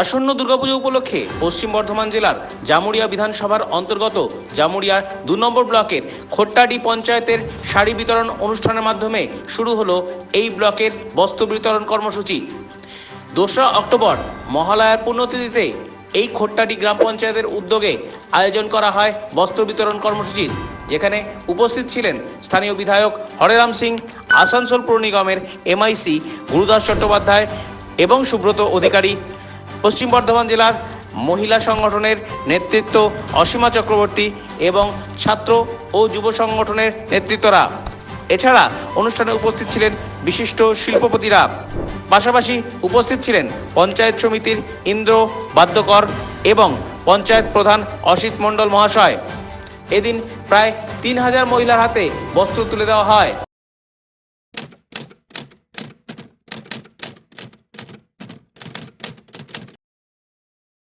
আসন্ন দুর্গাপুজো উপলক্ষে পশ্চিম বর্ধমান জেলার জামুরিয়া বিধানসভার অন্তর্গত জামুরিয়া দু নম্বর ব্লকের খোট্টাডি পঞ্চায়েতের শাড়ি বিতরণ অনুষ্ঠানের মাধ্যমে শুরু হলো এই ব্লকের বস্ত্র বিতরণ কর্মসূচি। দোসরা অক্টোবর মহালয়ার পুণ্যতিথিতে এই খোট্টাডি গ্রাম পঞ্চায়েতের উদ্যোগে আয়োজন করা হয় বস্ত্র বিতরণ কর্মসূচির। যেখানে উপস্থিত ছিলেন স্থানীয় বিধায়ক হরেরাম সিং, আসানসোল পৌর নিগমের এমআইসি গুরুদাস চট্টোপাধ্যায় এবং সুব্রত অধিকারী। পশ্চিম বর্ধমান জেলার মহিলা সংগঠনের নেতৃত্ব অসীমা চক্রবর্তী এবং ছাত্র ও যুব সংগঠনের নেতৃত্বরা। এছাড়া অনুষ্ঠানে উপস্থিত ছিলেন বিশিষ্ট শিল্পপতিরা। পাশাপাশি উপস্থিত ছিলেন পঞ্চায়েত সমিতির ইন্দ্র বাদ্যকর এবং পঞ্চায়েত প্রধান অসিত মণ্ডল মহাশয়। এদিন প্রায় তিন হাজার মহিলার হাতে বস্ত্র তুলে দেওয়া হয়।